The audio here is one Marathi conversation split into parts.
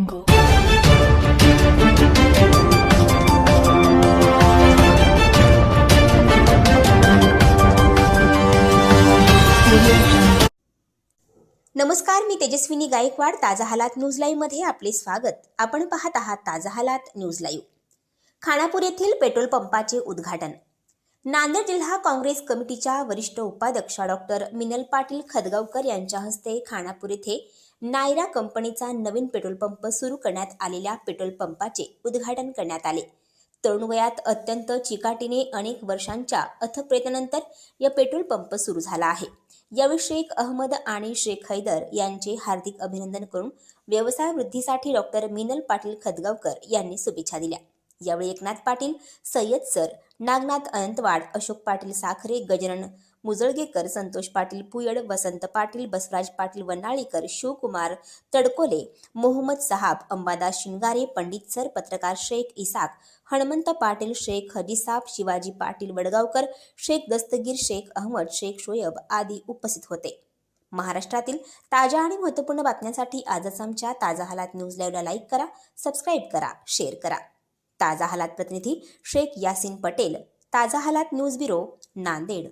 नमस्कार मी तेजस्विनी गायकवाड ताजा हालात न्यूज लाईव्हमध्ये आपले स्वागत. आपण पाहत आहात ताजा हालात न्यूज लाईव्ह. खानापूर येथील पेट्रोल पंपाचे उद्घाटन. नांदेड जिल्हा काँग्रेस कमिटीच्या वरिष्ठ उपाध्यक्षा डॉक्टर मिनल पाटील खदगावकर यांच्या हस्ते खानापूर येथे नायरा कंपनीचा नवीन पेट्रोल पंप सुरू करण्यात आलेल्या पेट्रोल पंपाचे उद्घाटन करण्यात आले. तरुण वयात अत्यंत चिकाटीने अनेक वर्षांच्या अथक प्रयत्नानंतर या पेट्रोल पंप सुरू झाला आहे. यावेळी शेख अहमद आणि शेख हैदर यांचे हार्दिक अभिनंदन करून व्यवसाय वृद्धीसाठी डॉक्टर मिनल पाटील खदगावकर यांनी शुभेच्छा दिल्या. यावेळी एकनाथ पाटील सय्यद सर नागनाथ अनंतवाड अशोक पाटील साखरे गजानन मुजळगेकर संतोष पाटील पुयड वसंत पाटील बसवराज पाटील वनाळीकर शिवकुमार तडकोले मोहम्मद साहाब अंबादास शिंगारे पंडित सर पत्रकार शेख इसाक हनुमंत पाटील शेख हदीसाब शिवाजी पाटील वडगावकर शेख दस्तगीर शेख अहमद शेख शोयब आदी उपस्थित होते. महाराष्ट्रातील ताज्या आणि महत्त्वपूर्ण बातम्यांसाठी आजच आमच्या ताजा हालात न्यूज लाईव्हला लाईक करा सबस्क्राईब करा शेअर करा. ताजा हालात प्रतिनिधी शेख यासिन पटेल ताजा हालात न्यूज ब्युरो नांदेड.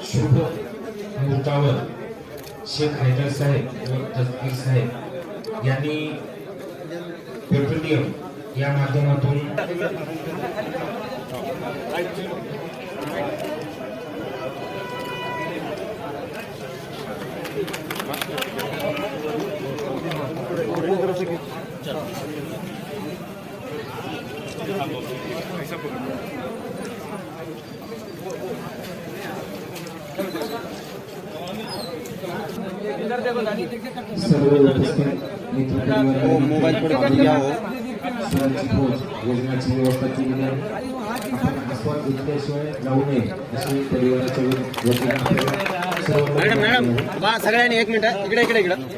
शुभ मुहूर्तावर शेख हैदर साहेब व साहेब यांनी पेट्रोलियम या माध्यमातून सर्व उपस्थित हो, मोबाईल थोडे खाली घ्या हो. सरांची पोच योजनाची व्यवस्था केलेली आहे आपण आस्वाद घेतल्याशिवाय जाऊ नये असे परिवाराच्या वतीने आपल्याला सर्व मॅडम मॅडम बा सगळ्यांनी एक मिनिट इकडे इकडे इकडं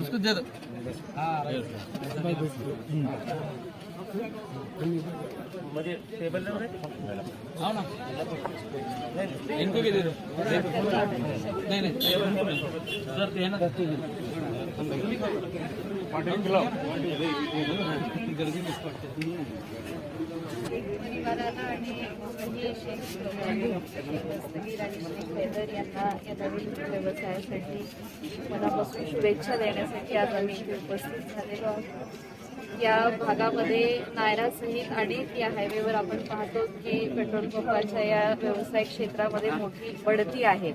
उसको दे दो। हाँ आओ ना। इनको भी दे दो। नहीं नहीं। सर है ना। गर्दी मिस आणि दस्तगीर आणि शेख यांना या नवीन व्यवसायासाठी मनापासून शुभेच्छा देण्यासाठी आज आम्ही इथे उपस्थित झालेलो आहोत. या भागामध्ये नायरा सहित आणि या हायवेवर आपण पाहतो की पेट्रोल पंपाच्या या व्यवसाय क्षेत्रामध्ये मोठी बढती आहे.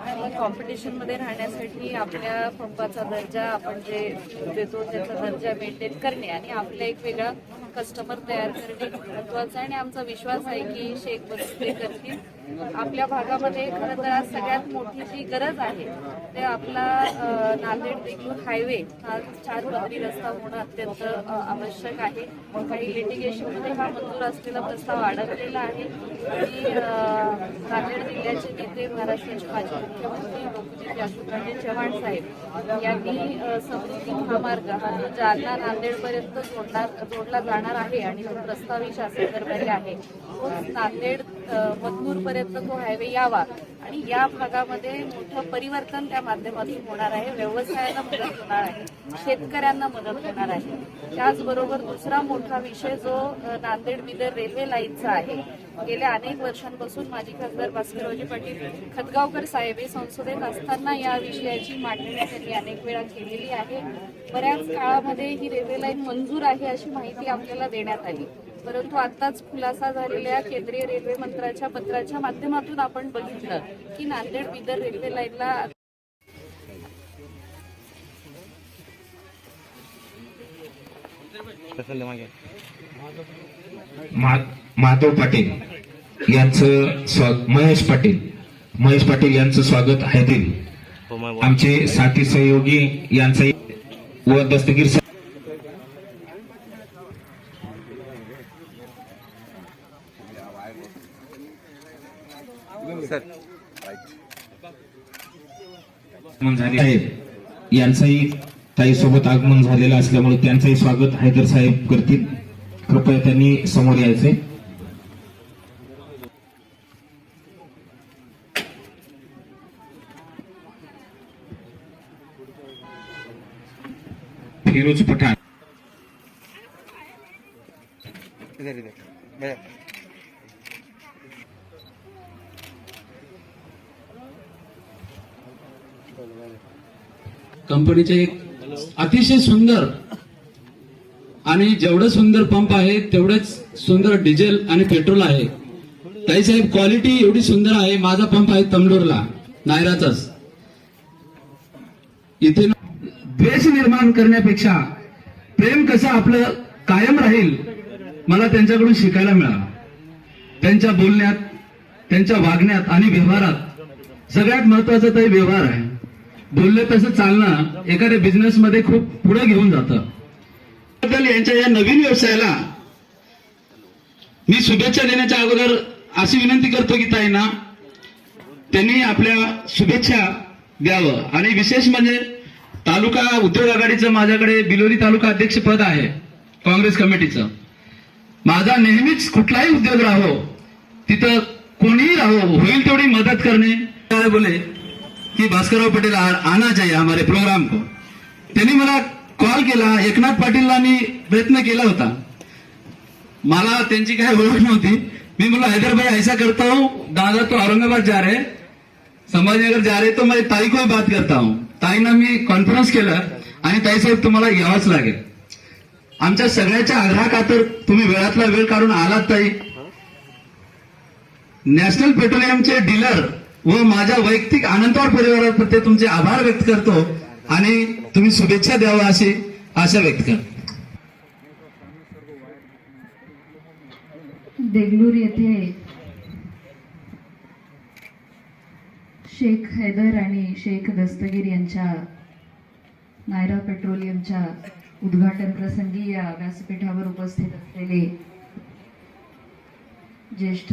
आणि कॉम्पिटिशनमध्ये राहण्यासाठी आपल्या पंपाचा दर्जा आपण जे देतो त्याचा दर्जा मेंटेन करणे आणि आपला एक वेगळा कस्टमर तयार करणे महत्वाचं आहे आणि आमचा विश्वास आहे की शेख बस ते करतील. आपल्या भागामध्ये खरं तर आज सगळ्यात मोठी जी गरज आहे ते आपला नांदेड देगलूर हायवे हा चार पदरी रस्ता होणं अत्यंत आवश्यक आहे. काही लिटिगेशनमध्ये हा मंजूर असलेला प्रस्ताव अडकलेला आहे. आणि नांदेड जिल्ह्याचे नेते महाराष्ट्राचे माजी मुख्यमंत्री लोकनेते अशोकराजे चव्हाण साहेब यांनी समृद्धी महामार्ग हा जो जालना नांदेडपर्यंत जोडणार जोडला जाणार आहे आणि तो प्रस्तावही शासन दरम्यान आहे तो नांदेड मधूर पर्यंत तो हायवे यावा. आणि या भागामध्ये मोठं परिवर्तन त्या माध्यमातून होणार आहे. व्यवसायाला मदत होणार आहे. शेतकऱ्यांना मदत होणार आहे. त्याचबरोबर दुसरा मोठा विषय जो नांदेड बिदर रेल्वे लाईनचा आहे. गेल्या अनेक वर्षांपासून माजी खासदार भास्कररावजी पाटील खतगावकर साहेब हे संसदेत असताना या विषयाची मांडणी त्यांनी अनेक वेळा केलेली आहे. बऱ्याच काळामध्ये ही रेल्वे लाईन मंजूर आहे अशी माहिती आपल्याला देण्यात आली. परंतु आताच खुलासा झालेल्या केंद्रीय रेल्वे मंत्र्याच्या पत्राच्या माध्यमातून आपण बघितलं की नांदेड बिदर रेल्वे लाईनला माधव पाटील यांचं स्वा- महेश पाटील. महेश पाटील यांचं स्वागत हैदील आमचे साथी सहयोगी यांचा व दस्तगीर सा- आगमन झाले साहेब यांचंही ताईसोबत आगमन झालेलं असल्यामुळे त्यांचंही स्वागत हैदर साहेब करतील. कृपया त्यांनी समोर यायचे. फिरोज पठाण. कंपनीचे एक अतिशय सुंदर आणि जेवढं सुंदर पंप आहे तेवढंच सुंदर डिझेल आणि पेट्रोल आहे. ताई साहेब क्वालिटी एवढी सुंदर आहे माझा पंप आहे तमलोरला नायराचाच. इथे द्वेष निर्माण करण्यापेक्षा प्रेम कसं आपलं कायम राहील मला त्यांच्याकडून शिकायला मिळालं. त्यांच्या बोलण्यात त्यांच्या वागण्यात आणि व्यवहारात सगळ्यात महत्त्वाचा तर व्यवहार आहे. बोलले तसं चालणं एखाद्या बिझनेस मध्ये खूप पुढे घेऊन जातं. बद्दल यांच्या या नवीन व्यवसायाला मी शुभेच्छा देण्याच्या अगोदर अशी विनंती करतो की ताईंना त्यांनी आपल्या शुभेच्छा द्यावं. आणि विशेष म्हणजे तालुका उद्योग आघाडीचं माझ्याकडे बिलोरी तालुका अध्यक्ष पद आहे काँग्रेस कमिटीचं. माझा नेहमीच कुठलाही उद्योग राहो तिथं कोणीही राहो होईल तेवढी मदत करणे. काय बोले? की भास्करराव पटेल आना चाहिए हमारे प्रोग्राम को. त्यांनी मला कॉल केला. एकनाथ पाटीलला मी प्रयत्न केला होता. मला त्यांची काय ओळख नव्हती. मी म्हणलो हैदराबाद ऐसा करता हूँ. दादा तो औरंगाबाद जा रहे संभाजीनगर जा रहे तो मैं ताई को बात करता हूँ. ताईना मी कॉन्फरन्स केलं आणि ताई साहेब तुम्हाला यावंच लागेल. आमच्या सगळ्याच्या आग्रहाखातर तुम्ही वेळातला वेळ काढून आलात ताई. नॅशनल पेट्रोलियमचे डीलर व माझ्या वैयक्तिक आनंदवार परिवाराप्रती तुमचे आभार व्यक्त करतो आणि तुम्ही शुभेच्छा द्यावा अशी आशा व्यक्त करतो. देगलूर येथे शेख हैदर आणि शेख दस्तगीर यांच्या नायरा पेट्रोलियमच्या उद्घाटन प्रसंगी या व्यासपीठावर उपस्थित असलेले ज्येष्ठ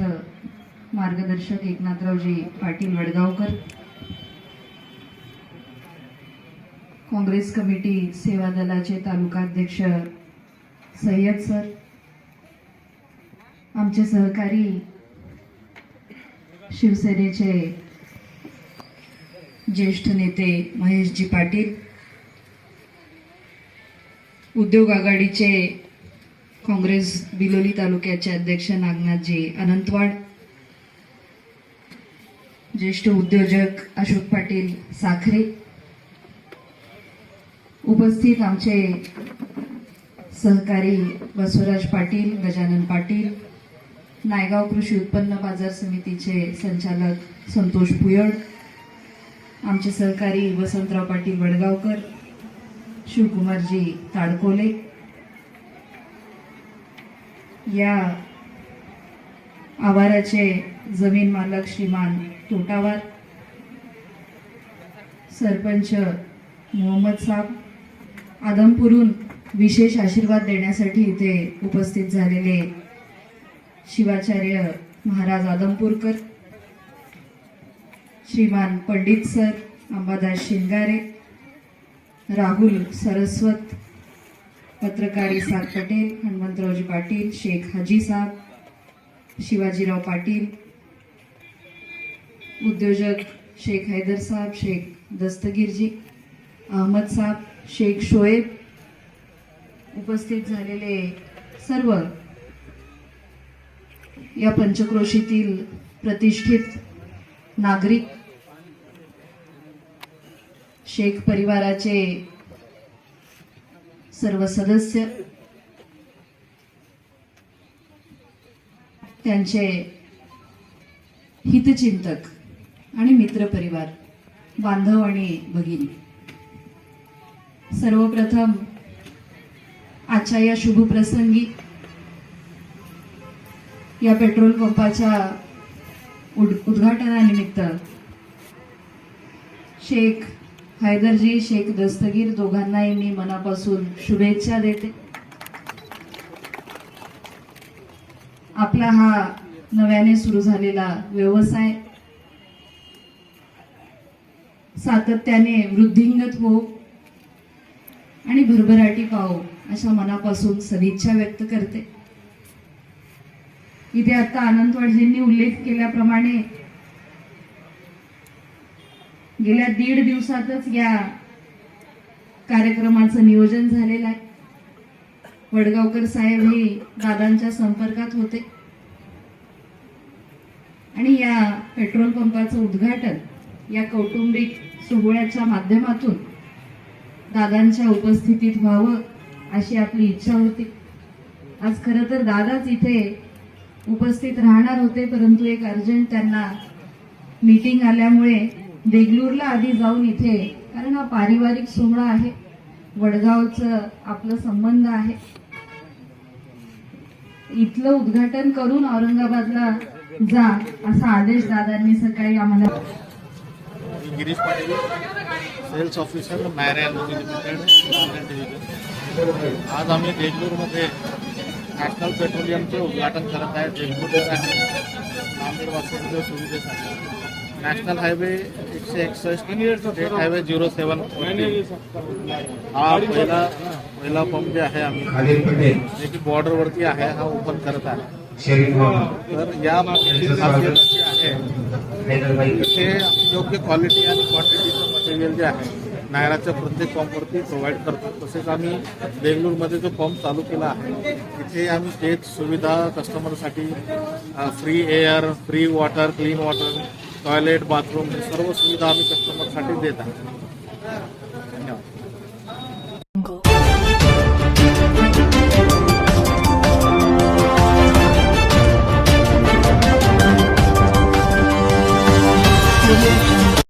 मार्गदर्शक एकनाथरावजी पाटील वडगावकर. काँग्रेस कमिटी सेवा दलाचे तालुका अध्यक्ष सय्यद सर. आमचे सहकारी शिवसेनेचे ज्येष्ठ नेते महेशजी पाटील. उद्योग आघाडीचे काँग्रेस बिलोली तालुक्याचे अध्यक्ष नागनाथजी अनंतवाड. ज्येष्ठ उद्योजक अशोक पाटील साखरे. उपस्थित आमचे सहकारी बसवराज पाटील गजानन पाटील नायगाव कृषी उत्पन्न बाजार समितीचे संचालक संतोष पुयड आमचे सहकारी वसंतराव पाटील वडगावकर शिवकुमारजी ताडकोले. या आवाराचे जमीन मालक श्रीमान तोटावार सरपंच मोहम्मद साब आदमपूरून विशेष आशीर्वाद देण्यासाठी इथे उपस्थित झालेले शिवाचार्य महाराज आदमपूरकर श्रीमान पंडित सर अंबादास शिंगारे राहुल सरस्वत पत्रकारी साहेब पटेल हनुमंतरावजी पाटील शेख हाजी साहब शिवाजीराव पाटील उद्योजक शेख हैदर साहब शेख दस्तगीरजी अहमद साहब शेख शोएब उपस्थित झालेले सर्व या पंचक्रोशीतील प्रतिष्ठित नागरिक शेख परिवाराचे सर्व सदस्य त्यांचे हितचिंतक आणि मित्रपरिवार बांधव आणि भगिनी. सर्वप्रथम आजच्या या शुभ प्रसंगी या पेट्रोल पंपाच्या उद उद्घाटनानिमित्त शेख हैदरजी शेख दस्तगीर दोघांनाही मी मनापासून शुभेच्छा देते. आपला हा नव्याने सुरू झालेला व्यवसाय सातत्याने वृद्धिंगत हो आणि भरभराटी पाहो अशा मनापासून सदिच्छा व्यक्त करते. इथे आता आनंदवाडजींनी उल्लेख केल्याप्रमाणे गेल्या दीड दिवसातच या कार्यक्रमाचं नियोजन झालेलं आहे. वडगावकर साहेब हे दादांच्या संपर्कात होते. आणि या पेट्रोल पंपाचं उद्घाटन या कौटुंबिक सोहळ्याच्या माध्यमातून दादांच्या उपस्थितीत व्हावं अशी आपली इच्छा होती. आज खरं तर दादाच इथे उपस्थित राहणार होते परंतु एक अर्जंट त्यांना मीटिंग आल्यामुळे देगलूरला आधी जाऊन इथे कारण हा पारिवारिक सोहळा आहे. वडगावचं आपलं संबंध आहे. इथलं उद्घाटन करून औरंगाबादला जा असा आदेश दादांनी सकाळी आम्हाला गिरीश पाटील सेल्स ऑफिसर नायरॅन आज आम्ही देगलूरमध्ये नॅशनल पेट्रोलियमचे उद्घाटन करत आहे देगलूर नांदेड सुविधेसाठी. नॅशनल हाईवे एकशे एकसष्ट स्टेट हायवे झिरो सेवन हा पहिला पहिला पंप जे आहे आम्ही जे की बॉर्डरवरती आहे हा ओपन करत आहे तर या आहे ते योग्य क्वालिटी आणि क्वांटिटीचं मटेरियल जे आहे नायराच्या प्रत्येक पंपवरती प्रोव्हाइड करतो तसेच आम्ही बेंगळूरमध्ये जो पंप चालू केला आहे तिथे आम्ही तेच सुविधा कस्टमरसाठी free air free water clean water toilet bathroom सर्व सुविधा आम्ही कस्टमरसाठी देत आहोत.